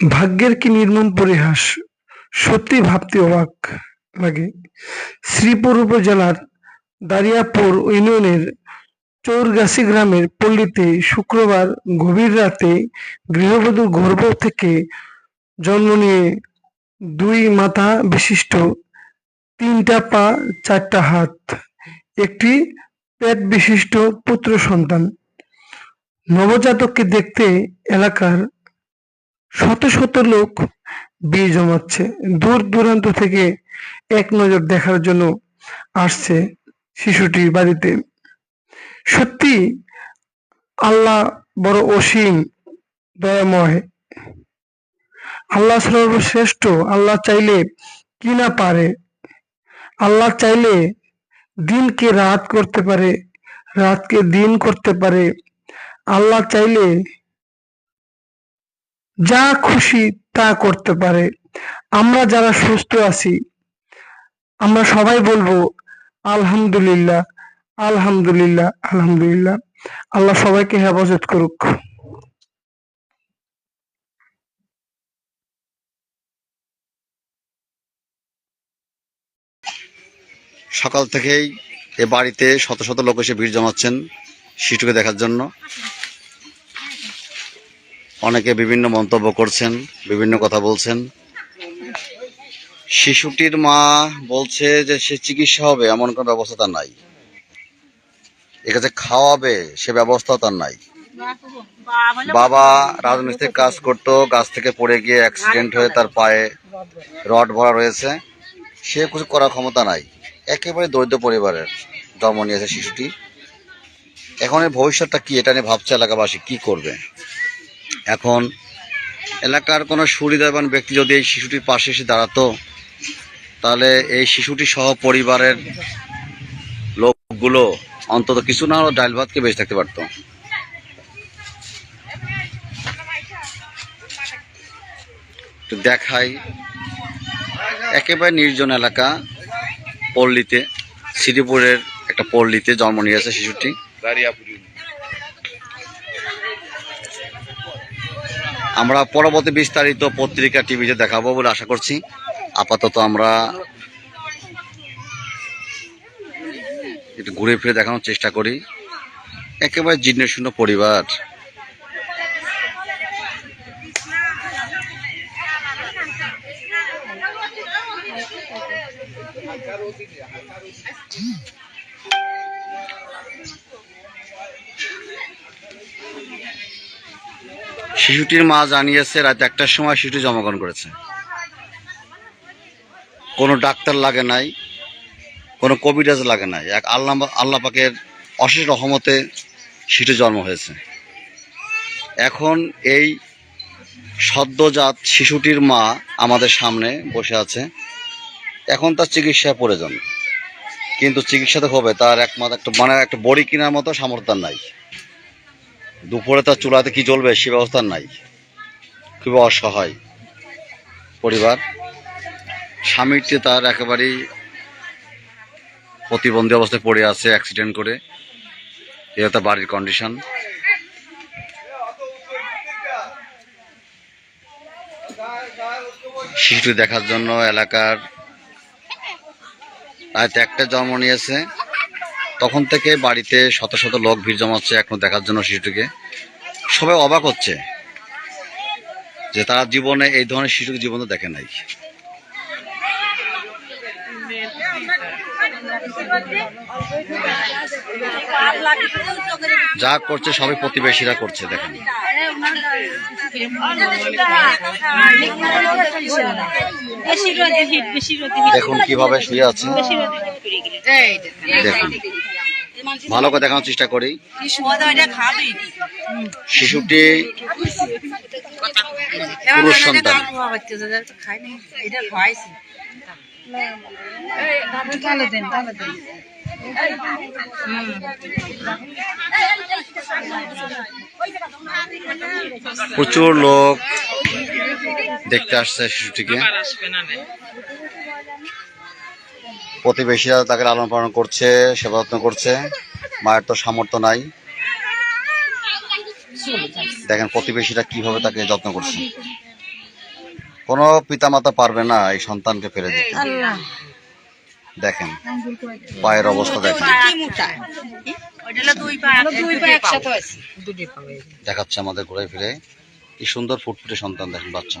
ভাগ্যের কি নির্মম পরিহাস? সত্যি ভাবতে অবাক লাগে। শ্রীপুর উপজেলার দারিয়াপুর ইউনিয়নের চৌরগাছি গ্রামের পল্লীতে শুক্রবার গভীর রাতে গৃহবধূ গর্ভ থেকে জন্ম নিয়ে দুই মাথা বিশিষ্ট তিনটা পা, চারটা হাত, একটি পেট বিশিষ্ট পুত্র সন্তান। নবজাতককে দেখতে এলাকার শত শত লোক ভিড় জমাচ্ছে। দূর দূরান্ত থেকে এক নজর দেখার জন্য আসছে শিশুটির বাড়িতে। সত্যি আল্লাহ বড় অসীম দয়াময়। আল্লাহ সর্বশ্রেষ্ঠ, আল্লাহ চাইলে কি না পারে? আল্লাহ চাইলে দিনকে রাত করতে পারে, রাতকে দিন করতে পারে। আল্লাহ চাইলে যা খুশি তা করতে পারে। আমরা যারা সুস্থ আছি, আমরা সবাই বলব, আলহামদুলিল্লাহ আলহামদুলিল্লাহ আলহামদুলিল্লাহ। আল্লাহ সবাইকে হেফাজত করুক। সকাল থেকেই এ বাড়িতে শত শত লোক এসে ভিড় জমাচ্ছেন শিশুকে দেখার জন্য। অনেকে বিভিন্ন মন্তব্য করছেন, বিভিন্ন কথা বলছেন। শিশুটির মা বলছে যে সে চিকিৎসা হবে, এমন কোনো ব্যবস্থা তার নাই। যে খাওয়াবে, সে ব্যবস্থাও তার নাই। বাবা রাজমিস্ত্রির কাজ করতো, গাছ থেকে পড়ে গিয়ে অ্যাক্সিডেন্ট হয়ে তার পায়ে রড ভরা রয়েছে। সে কিছু করার ক্ষমতা নাই। একেবারে দরিদ্র পরিবারের জন্ম নিয়েছে শিশুটি। এখন ভবিষ্যৎটা কি, এটা নিয়ে ভাবছে এলাকাবাসী, কি করবে? এখন এলাকার কোনো সুবিধাবান ব্যক্তি যদি এই শিশুটির পাশে এসে দাঁড়াতো, তাহলে এই শিশুটি সহ পরিবারের লোকগুলো অন্তত কিছু না হলেও ডাইল ভাতকে বেঁচে থাকতে পারতো। দেখাই। একেবারে নির্জন এলাকা, পল্লীতে, শ্রীপুরের একটা পল্লীতে জন্ম নিয়েছে শিশুটি। আমরা পরবর্তী বিস্তারিত পত্রিকা টিভিতে দেখাবো বলে আশা করছি। আপাতত আমরা একটু ঘুরে ফিরে দেখানোর চেষ্টা করি। একেবারে জীর্ণ শূন্য পরিবার। শিশুটির মা জানিয়েছে, রাত একটার সময় শিশু জন্মগ্রহণ করেছে। কোনো ডাক্তার লাগে নাই, কোনো কবিরাজ লাগে নাই। এক আল্লাহ আল্লাহ পাকের অশেষ রহমতে শিশু জন্ম হয়েছে। এখন এই সদ্যজাত শিশুটির মা আমাদের সামনে বসে আছে। এখন তার চিকিৎসা প্রয়োজন। কিন্তু চিকিৎসাতে হবে, তার একমাত্র একটা মানে একটা বড়ি কেনার মতো সামর্থ্য নাই। দুপুরে তার চুলাতে কি জ্বলবে সে ব্যবস্থা নাই। খুবই অসহায় পরিবার। স্বামীটি তার একেবারেই প্রতিবন্ধী অবস্থায় পড়ে আছে অ্যাক্সিডেন্ট করে এটা তার বাড়ির কন্ডিশন শিশুটি দেখার জন্য এলাকার একটা জন্ম নিয়েছে। তখন থেকে বাড়িতে শত শত লোক ভিড় জমাচ্ছে এখনও দেখার জন্য শিশুটিকে। সবাই অবাক হচ্ছে যে তারা জীবনে এই ধরনের শিশুকে জীবনে দেখে নাই। যা করছে সবাই প্রতিবেশীরা করছে দেখেন। দেখুন কীভাবে শুয়ে আছে। দেখুন। ভালো করে দেখানোর চেষ্টা করি। শিশুটি প্রচুর লোক দেখতে আসছে শিশুটিকে। প্রতিবেশীরা তাকে লালন পালন করছে, সেবা যত্ন করছে। মায়ের তো সামর্থ্য নাই। দেখেন প্রতিবেশীরা কীভাবে তাকে যত্ন করছে। কোনো পিতামাতা পারবে না এই সন্তানকে ফেলে দিতে। দেখেন, পায়ের অবস্থা দেখেন। দেখাচ্ছে আমাদের ঘুরে ফিরে। কি সুন্দর ফুটফুটে সন্তান দেখেন বাচ্চা।